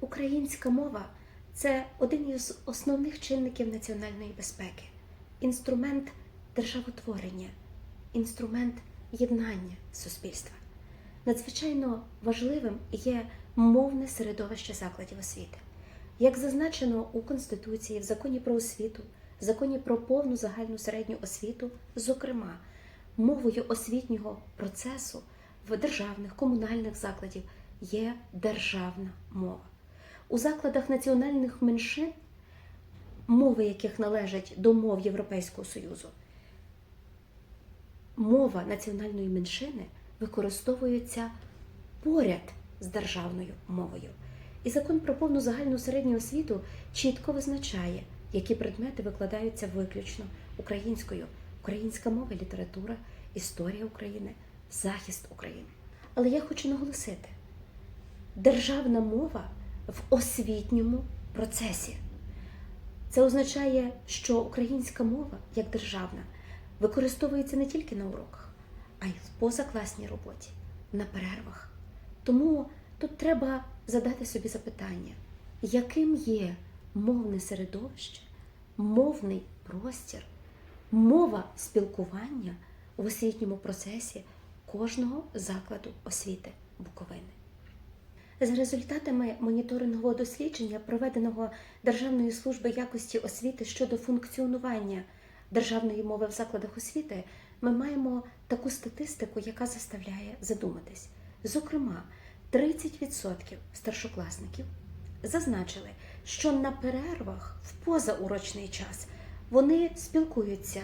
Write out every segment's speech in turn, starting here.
Українська мова це один із основних чинників національної безпеки, інструмент державотворення, інструмент єднання суспільства. Надзвичайно важливим є мовне середовище закладів освіти. Як зазначено у Конституції, в законі про освіту, в законі про повну загальну середню освіту, зокрема, мовою освітнього процесу в державних комунальних закладів є державна мова. У закладах національних меншин, мови яких належать до мов Європейського Союзу, мова національної меншини використовується поряд з державною мовою. І закон про повну загальну середню освіту чітко визначає, які предмети викладаються виключно українською, українська мова, література, історія України, захист України. Але я хочу наголосити: державна мова в освітньому процесі. Це означає, що українська мова як державна використовується не тільки на уроках, а й в позакласній роботі, на перервах. Тому тут треба задати собі запитання, яким є мовне середовище, мовний простір, мова спілкування в освітньому процесі кожного закладу освіти Буковини. За результатами моніторингового дослідження, проведеного Державною служби якості освіти щодо функціонування державної мови в закладах освіти, ми маємо таку статистику, яка заставляє задуматись. Зокрема, 30% старшокласників зазначили, що на перервах в позаурочний час вони спілкуються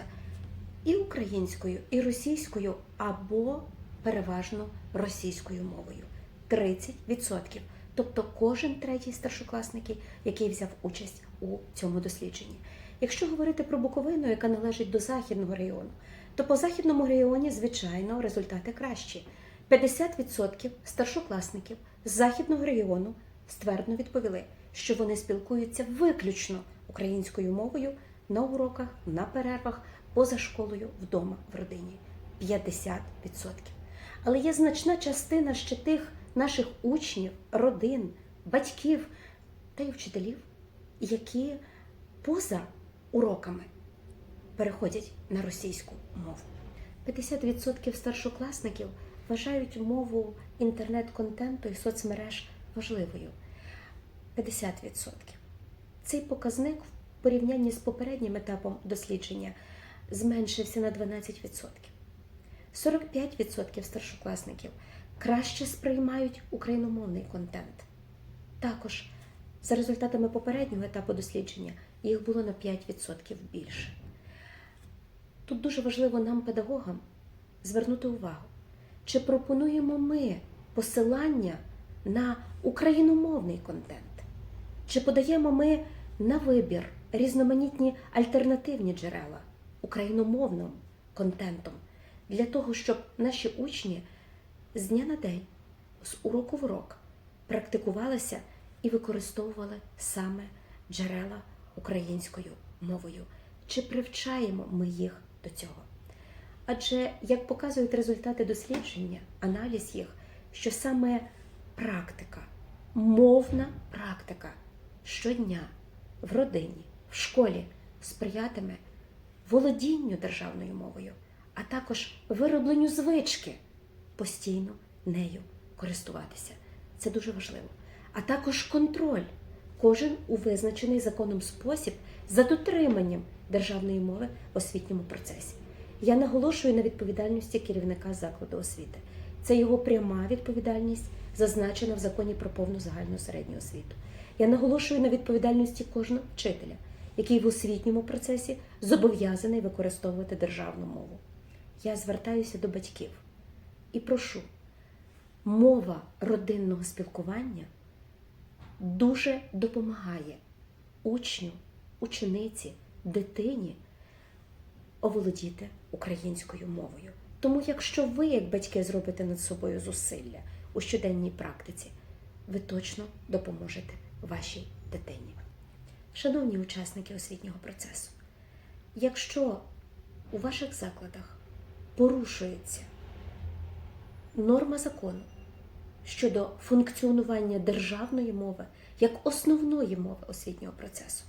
і українською, і російською або переважно російською мовою. 30%. Тобто кожен третій старшокласник, який взяв участь у цьому дослідженні. Якщо говорити про Буковину, яка належить до західного району, то по західному районі, звичайно, результати кращі. 50% старшокласників з західного регіону ствердно відповіли, що вони спілкуються виключно українською мовою на уроках, на перервах, поза школою, вдома, в родині. 50%. Але є значна частина ще тих наших учнів, родин, батьків та й вчителів, які поза уроками переходять на російську мову. 50% старшокласників вважають мову інтернет-контенту і соцмереж важливою. 50%. Цей показник в порівнянні з попереднім етапом дослідження зменшився на 12%. 45% старшокласників краще сприймають україномовний контент. Також, за результатами попереднього етапу дослідження, їх було на 5% більше. Тут дуже важливо нам, педагогам, звернути увагу, чи пропонуємо ми посилання на україномовний контент, чи подаємо ми на вибір різноманітні альтернативні джерела україномовним контентом для того, щоб наші учні з дня на день, з уроку в урок практикувалися і використовували саме джерела українською мовою. Чи привчаємо ми їх до цього? Адже, як показують результати дослідження, аналіз їх, що саме практика, мовна практика щодня в родині, в школі сприятиме володінню державною мовою, а також виробленню звички постійно нею користуватися. Це дуже важливо. А також контроль, кожен у визначений законом спосіб за дотриманням державної мови в освітньому процесі. Я наголошую на відповідальності керівника закладу освіти. Це його пряма відповідальність, зазначена в законі про повну загальну середню освіту. Я наголошую на відповідальності кожного вчителя, який в освітньому процесі зобов'язаний використовувати державну мову. Я звертаюся до батьків і прошу, мова родинного спілкування дуже допомагає учню, учениці, дитині оволодіти українською мовою. Тому, якщо ви, як батьки, зробите над собою зусилля у щоденній практиці, ви точно допоможете вашій дитині. Шановні учасники освітнього процесу, якщо у ваших закладах порушується норма закону щодо функціонування державної мови як основної мови освітнього процесу.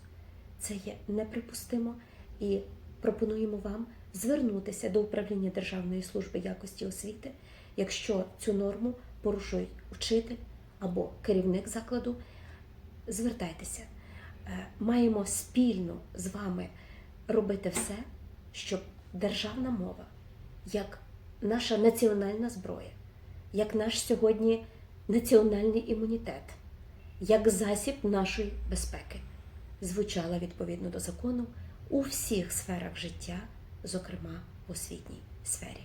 Це є неприпустимо і пропонуємо вам звернутися до управління Державної служби якості освіти, якщо цю норму порушують учитель або керівник закладу. Звертайтеся, Е, маємо спільно з вами робити все, щоб державна мова, як наша національна зброя, як наш сьогодні національний імунітет, як засіб нашої безпеки, звучала відповідно до закону у всіх сферах життя, зокрема в освітній сфері.